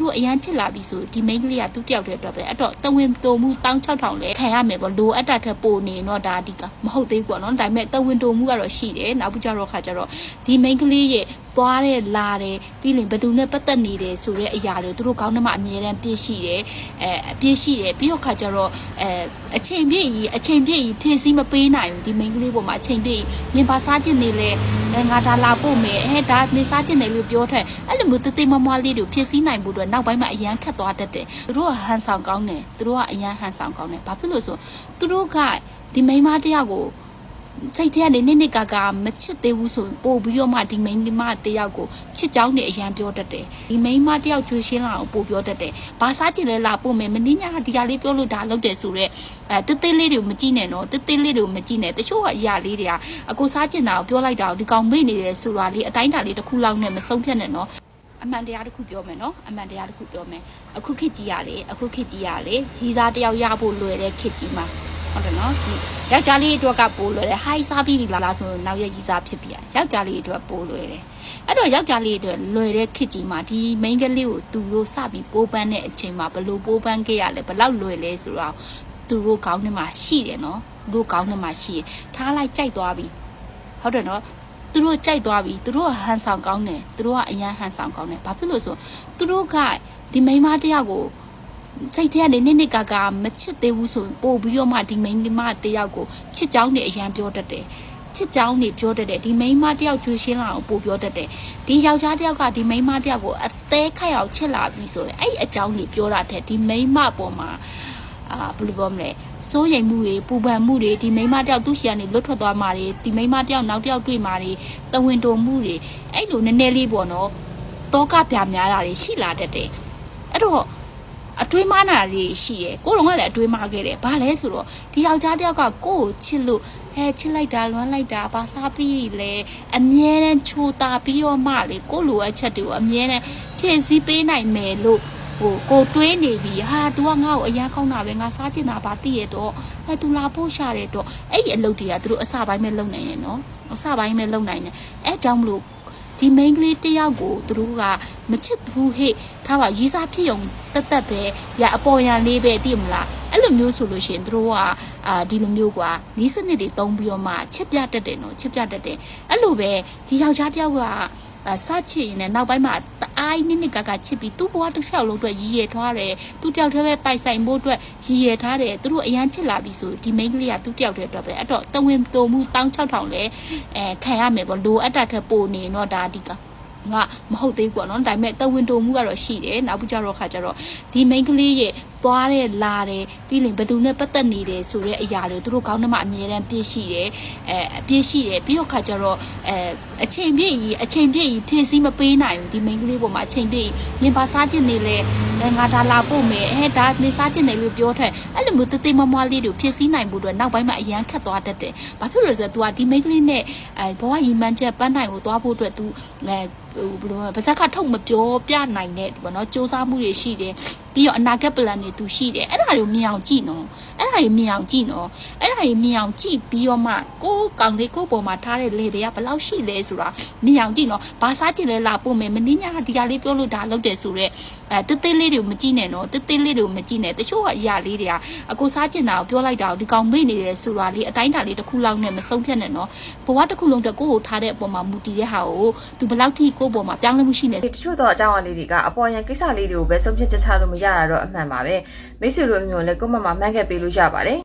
တို့အရန်ချစ်လာပြီဆိုဒီမိန်းကလေးကသူ့တယောက်တည်းအတွက်ပဲအဲ့တော့တဝင်တုံမှု16000လဲခံရမယ်ပေါ့လိုအပ်တာထက်ပိုနေတော့ဒါဒီကမဟုတ်သေးဘူးပေါ့နော်ဒါပေမဲ့တဝင်တုံမှုကတော့ရှိတယ်နောက်ပြီးကြတော့ခါကျတော့ဒီမိန်းကလေးရဲ့ သွားတဲ့လာတယ်ပြီးရင်ဘယ်သူနဲ့ပတ်သက်နေတယ်ဆိုတဲ့အရာတွေသူတို့ကောင်းနှမအမြဲတမ်းပြည့်ရှိတယ်အဲအပြည့်ရှိတယ်ပြီးတော့ခါကျတော့အဲအချိန်ပြည့်ကြီးအချိန်ပြည့်ကြီးဖြည့်ဆည်းမပေးနိုင်ဘူးဒီမိန်းကလေးပေါ်မှာအချိန်ပြည့်ကြီးနင်ပါစားခြင်းနေလဲအဲငါဒါလာပို့မယ်အဲဒါနေစားခြင်းတယ်လို့ပြောထွက်အဲ့လိုမျိုးတသေးမမွားလေးတွေဖြည့်ဆည်းနိုင်ဖို့အတွက်နောက်ပိုင်းမှာအရန်ခက်သွားတတ်တယ်သူတို့ကဟန်ဆောင်ကောင်းတယ်သူတို့ကအရန်ဟန်ဆောင်ကောင်းတယ်ဘာဖြစ်လို့ဆိုသူတို့ကဒီမိန်းမတစ်ယောက်ကို စိတ်ထဲကနေနစ်နစ်ကာကာမချစ်သေးဘူးဆိုပို့ပြီးတော့မှဒီမိန်းမတယောက်ကိုချစ်ကြောင်းနေအရန်ပြောတတ်တယ်ဒီမိန်းမတယောက်ကြွေရှင်းလာအောင်ပို့ပြောတတ်တယ်ဘာစားချင်လဲလာပို့မယ်မင်းညာဒီကလေးပြောလို့ဒါလုပ်တယ်ဆိုတော့အဲတစ်သေးလေးတွေကိုမကြည့်နဲ့နော်တစ်သေးလေးတွေကိုမကြည့်နဲ့တချို့ကအရာလေးတွေကအကိုစားချင်တာကိုပြောလိုက်တာကိုဒီကောင်မေ့နေတယ်ဆိုတာလေးအတိုင်းတာလေးတစ်ခုလောက်နဲ့မဆုံးဖြတ်နဲ့နော်အမှန်တရားတစ်ခုပြောမယ်နော်အမှန်တရားတစ်ခုပြောမယ်အခုခေတ်ကြီးရလေအခုခေတ်ကြီးရလေရီစားတယောက်ရဖို့လွယ်တဲ့ခေတ်ကြီးမှာ ဟုတ်တယ်နော်ဒီယောက်ျားလေးအတွက်ကပိုးလွယ်တယ်ဟိုင်းစားပြီးပြီလားလားဆိုတော့နောက်ရက်ကြီးစားဖြစ်ပြီယောက်ျားလေးအတွက်ပိုးလွယ်တယ်အဲ့တော့ယောက်ျားလေးအတွက်လွယ်တဲ့ခေတ်ကြီးမှာဒီမိန်းကလေးကိုသူတို့စပြီးပိုးပန်းတဲ့အချိန်မှာဘယ်လိုပိုးပန်းခဲ့ရလဲဘယ်လောက်လွယ်လဲဆိုတော့သူတို့ကောင်းထဲမှာရှိတယ်နော်သူတို့ကောင်းထဲမှာရှိရထားလိုက်ကြိုက်သွားပြီဟုတ်တယ်နော်သူတို့ကြိုက်သွားပြီသူတို့ကဟန်ဆောင်ကောင်းတယ်သူတို့ကအရန်ဟန်ဆောင်ကောင်းတယ်ဘာဖြစ်လို့ဆိုသူတို့ကဒီမိန်းမတစ်ယောက်ကို စိတ်ထဲကနေနစ်နစ်ကာကာမချစ်သေးဘူးဆိုပို့ပြီးတော့မှဒီမိန်းမတယောက်ကိုချစ်ကြောင်းနေအရန်ပြောတတ်တယ်ချစ်ကြောင်းနေပြောတတ်တယ်ဒီမိန်းမတယောက်ကြွေးရှင်းလာအောင်ပို့ပြောတတ်တယ်ဒီယောက်ျားတယောက်ကဒီမိန်းမတယောက်ကိုအသေးခိုက်အောင်ချစ်လာပြီဆိုရင်အဲ့ဒီအကြောင်းကြီးပြောတာတဲ့ဒီမိန်းမပေါ်မှာအာဘယ်လိုပြောမလဲစိုးရိမ်မှုတွေပူပန်မှုတွေဒီမိန်းမတယောက်သူ့ရှီကနေလွတ်ထွက်သွားမှာတွေဒီမိန်းမတယောက်နောက်တယောက်တွေ့မှာတွေတဝင်းတုံမှုတွေအဲ့လိုနည်းနည်းလေးပေါ့နော်တောကပြများတာတွေရှိလာတတ်တယ်အဲ့တော့ အတွေးမနာတွေရှိရယ်ကိုတော့ကလည်းအတွေးမခဲ့တယ်ဘာလဲဆိုတော့ဒီယောက်ျားတယောက်ကကိုယ့်ကိုချစ်လို့ဟဲချစ်လိုက်တာလွမ်းလိုက်တာဘာစားပြီးလဲအမြဲတမ်းချိုတာပြီးတော့မှလေကိုယ့်လိုအပ်ချက်တွေကိုအမြဲတမ်းဖြည့်ဆည်းပေးနိုင်မယ်လို့ဟိုကိုတွေးနေပြီဟာ तू ကငါ့ကိုအရာကောင်းတာပဲငါစားချင်တာပါသိရတော့ဟဲ तू လာပို့ရှာတယ်တော့အဲ့ဒီအလုပ်တွေကသူတို့အစပိုင်းပဲလုပ်နိုင်တယ်နော်အစပိုင်းပဲလုပ်နိုင်တယ်အဲကြောင့်မလို့ဒီ main ကလေးတယောက်ကိုသူတို့ကမချစ်ဘူးဟဲ့ထားပါရေးစားဖြစ်ုံတက်တက်ပဲရအပေါ်ရန်လေးပဲသိမလားအဲ့လိုမျိုးဆိုလို့ရှိရင်သူတို့ကအာဒီလိုမျိုးကွာနီးစနစ်တွေတုံးပြီးတော့မှချစ်ပြတတ်တယ်နော်ချစ်ပြတတ်တယ်အဲ့လိုပဲဒီယောက်ျားတယောက်ကအာစချစ်ရင်လည်းနောက်ပိုင်းမှာတအားကြီးနစ်နစ်ကကချစ်ပြီးသူ့ဘဝတစ်လျှောက်လုံးအတွက်ရည်ရည်ထွားတယ်သူ့တယောက်တည်းပဲပိုက်ဆိုင်ဖို့အတွက်ရည်ရည်ထားတယ်သူတို့အရန်ချစ်လာပြီဆိုဒီ main ကလေးကသူ့တယောက်တည်းအတွက်ပဲအဲ့တော့တဝင်တုံမှု16000လဲအဲခံရမယ်ပေါ့လိုအပ်တာထက်ပိုနေတော့ဒါဒီက ငါမဟုတ်သေးဘူးပေါ့နော်ဒါပေမဲ့တဝင်တုံမှုကတော့ရှိတယ်နောက်ပြီးကြတော့ခါကျတော့ဒီ main ကလေးရဲ့ သွားတဲ့လာတယ်ပြီးရင်ဘယ်သူနဲ့ပတ်သက်နေတယ်ဆိုတဲ့အရာတွေသူတို့ကောင်းနှမအမြဲတမ်းပြည့်ရှိတယ်အဲအပြည့်ရှိတယ်ပြီးတော့ခါကျတော့အဲအချိန်ပြည့်ကြီးအချိန်ပြည့်ကြီးဖြည့်ဆည်းမပေးနိုင်ဘူးဒီ main ကလေးပေါ်မှာအချိန်ပြည့်ကြီးနင်ပါစားခြင်းနေလဲအဲငါဒါလာပို့မယ်အဲဒါနေစားခြင်းတယ်လို့ပြောထွက်အဲ့လိုမျိုးတသေးမမွားလေးတွေဖြည့်ဆည်းနိုင်ဖို့အတွက်နောက်ပိုင်းမှာအရန်ခက်သွားတတ်တယ်ဘာဖြစ်လို့လဲဆိုတော့ तू ကဒီ main ကလေးနဲ့အဲဘဝရီမန်းချက်ပန်းနိုင်ကိုသွားဖို့အတွက် तू အဲဟိုဘယ်လိုလဲပါဇက်ကထုတ်မပြောပြနိုင်တဲ့ဘောနော်စူးစမ်းမှုတွေရှိတယ် ပြီးတော့အနာဂတ် plan တွေသူရှိတယ်အဲ့ဒါတွေကိုမြင်အောင်ကြည့်နော် အဲ့ဒါတွေမြင်အောင်ကြည့်နော်အဲ့ဒါတွေမြင်အောင်ကြည့်ပြီးတော့မှကိုယ်ကောင်လေးကိုယ့်ပေါ်မှာထားတဲ့ level ကဘယ်လောက်ရှိလဲဆိုတာမြင်အောင်ကြည့်နော်ဘာစားချင်လဲလာပို့မယ်မင်းညာဒီကလေးပြောလို့ဒါလုပ်တယ်ဆိုတော့အဲတသေးလေးတွေကိုမကြည့်နဲ့နော်တသေးလေးတွေကိုမကြည့်နဲ့တချို့ကအရာလေးတွေကအကိုစားချင်တာကိုပြောလိုက်တာကိုဒီကောင်မေ့နေတယ်ဆိုတာလေးအတိုင်းတာလေးတစ်ခုလောက်နဲ့မဆုံးဖြတ်နဲ့နော်ဘဝတစ်ခုလုံးအတွက်ကိုယ့်ကိုထားတဲ့အပေါ်မှာမူတည်တဲ့ဟာကိုသူဘယ်လောက်ထိကိုယ့်ပေါ်မှာပြောင်းလဲမှုရှိနေဒီတချို့တော့အကြောင်းအရာလေးတွေကအပေါ်ရန်ကိစ္စလေးတွေကိုပဲဆုံးဖြတ်ချက်ချလို့မရတာတော့အမှန်ပါပဲမိတ်ဆွေတို့အမျိုးလည်းကိုယ့်မမမှန်းခဲ့ပေးလို့ရပါတယ်